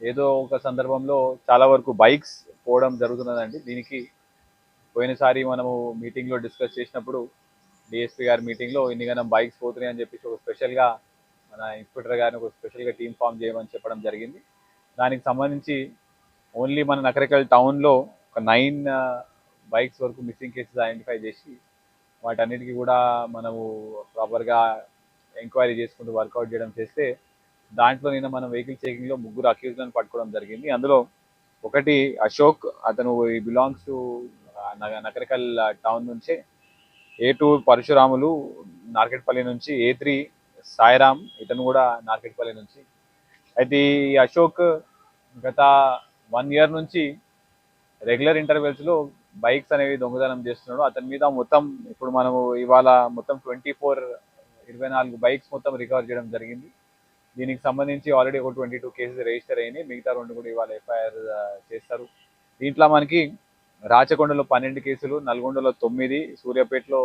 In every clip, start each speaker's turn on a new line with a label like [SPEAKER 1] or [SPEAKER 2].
[SPEAKER 1] ఏదో ఒక సందర్భంలో చాలా వరకు బైక్స్ పోవడం జరుగుతున్నదండి. దీనికి పోయినసారి మనము మీటింగ్లో డిస్కస్ చేసినప్పుడు డిఎస్పీ గారి మీటింగ్లో ఇన్ని గనం బైక్స్ పోతున్నాయి అని చెప్పేసి ఒక స్పెషల్గా మన ఇన్స్పెక్టర్ గారిని ఒక స్పెషల్గా టీమ్ ఫామ్ చేయమని చెప్పడం జరిగింది. దానికి సంబంధించి ఓన్లీ మన నకరికల్ టౌన్లో ఒక నైన్ బైక్స్ వరకు మిస్సింగ్ కేసెస్ ఐడెంటిఫై చేసి వాటన్నిటికీ కూడా మనము ప్రాపర్గా ఎంక్వైరీ చేసుకుంటూ వర్కౌట్ చేయడం చేస్తే దాంట్లో నిన్న మనం వెహికల్ చెకింగ్లో ముగ్గురు అక్యూజ్లను పట్టుకోవడం జరిగింది. అందులో ఒకటి అశోక్ అతను బిలాంగ్స్ టు నకరికల్ టౌన్ నుంచే ఏ టూ పరశురాములు నార్కెట్పల్లి నుంచి ఏ త్రీ సాయిరామ్ ఇతను కూడా నార్కెట్పల్లి నుంచి. అయితే ఈ అశోక్ గత వన్ ఇయర్ నుంచి రెగ్యులర్ ఇంటర్వెల్స్లో బైక్స్ అనేవి దొంగతనం చేస్తున్నాడు. అతని మీద మొత్తం ఇప్పుడు మనము ఇవాళ మొత్తం ట్వంటీ ఫోర్ ఇరవై నాలుగు బైక్స్ మొత్తం రికవర్ చేయడం జరిగింది. దీనికి సంబంధించి ఆల్రెడీ ఒక ట్వంటీ టూ కేసెస్ రిజిస్టర్ అయినాయి. మిగతా రెండు కూడా ఇవాళ ఎఫ్ఐఆర్ చేస్తారు. దీంట్లో మనకి రాచకొండలో పన్నెండు కేసులు నల్గొండలో తొమ్మిది సూర్యాపేటలో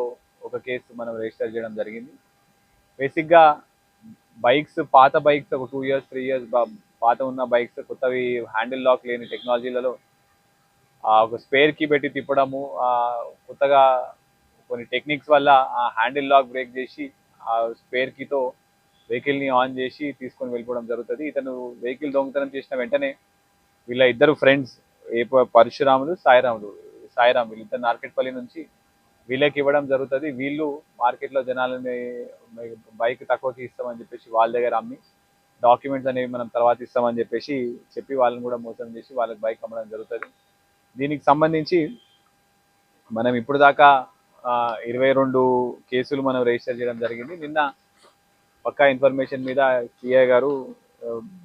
[SPEAKER 1] ఒక కేసు మనం రిజిస్టర్ చేయడం జరిగింది. బేసిక్గా బైక్స్ పాత బైక్స్ ఒక టూ ఇయర్స్ త్రీ ఇయర్స్ పాత ఉన్న బైక్స్ కొత్తవి హ్యాండిల్ లాక్ లేని టెక్నాలజీలలో ఆ ఒక స్పేర్కి పెట్టి తిప్పడము కొత్తగా కొన్ని టెక్నిక్స్ వల్ల ఆ హ్యాండిల్ లాక్ బ్రేక్ చేసి ఆ స్పేర్ కీతో వెహికల్ని ఆన్ చేసి తీసుకొని వెళ్ళిపోవడం జరుగుతుంది. ఇతను వెహికల్ దొంగతనం చేసిన వెంటనే వీళ్ళ ఇద్దరు ఫ్రెండ్స్ ఏ పరశురాములు సాయిరాములు సాయిరామ్ వీళ్ళిద్దరు నార్కెట్పల్లి నుంచి వీళ్ళకి ఇవ్వడం జరుగుతుంది. వీళ్ళు మార్కెట్లో జనాలని బైక్ తక్కువకి ఇస్తామని చెప్పేసి వాళ్ళ దగ్గర అమ్మి డాక్యుమెంట్స్ అనేవి మనం తర్వాత ఇస్తామని చెప్పేసి చెప్పి వాళ్ళని కూడా మోసం చేసి వాళ్ళకి బైక్ అమ్మడం జరుగుతుంది. దీనికి సంబంధించి మనం ఇప్పుడు దాకా ఇరవై రెండు కేసులు మనం రిజిస్టర్ చేయడం జరిగింది. నిన్న పక్కా ఇన్ఫర్మేషన్ మీద సిఐ గారు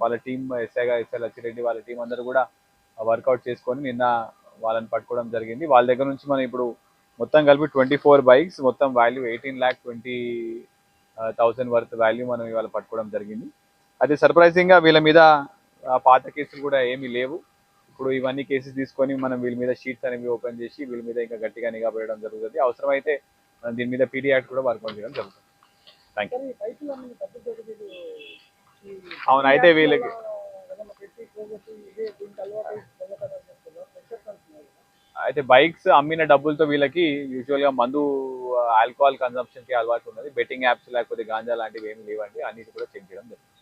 [SPEAKER 1] వాళ్ళ టీం ఎస్ఐ గారు ఎస్ఐ లచ్చిరెడ్డి వాళ్ళ టీం అందరూ కూడా వర్కౌట్ చేసుకొని నిన్న వాళ్ళని పట్టుకోవడం జరిగింది. వాళ్ళ దగ్గర నుంచి మనం ఇప్పుడు మొత్తం కలిపి ట్వంటీ ఫోర్ బైక్స్ మొత్తం value eighteen lakh twenty thousand worth value మనం ఇవాళ పట్టుకోవడం జరిగింది. అది సర్ప్రైజింగ్గా వీళ్ళ మీద ఆ, పాత కేసులు కూడా ఏమీ లేవు. ఇప్పుడు ఇవన్నీ కేసెస్ తీసుకొని మనం వీళ్ళ మీద షీట్స్ అనేవి ఓపెన్ చేసి వీళ్ళ మీద ఇంకా గట్టిగా నిఘా పెట్టడం జరుగుతుంది. అవసరమైతే మనం దీని మీద పీడీ యాక్ట్ కూడా వర్కౌట్ చేయడం జరుగుతుంది. థ్యాంక్ యూ అవును, అయితే వీళ్ళకి- అయితే బైక్స్ అమ్మిన డబ్బులతో వీళ్ళకి యూజువల్గా మందు ఆల్కహాల్ కన్సంప్షన్కి అలవాటు ఉన్నది. బెట్టింగ్ యాప్స్ లేకపోతే గాంజా లాంటివి ఏమి లేవండి. అన్నిటి కూడా చెక్ చేయడం జరుగుతుంది.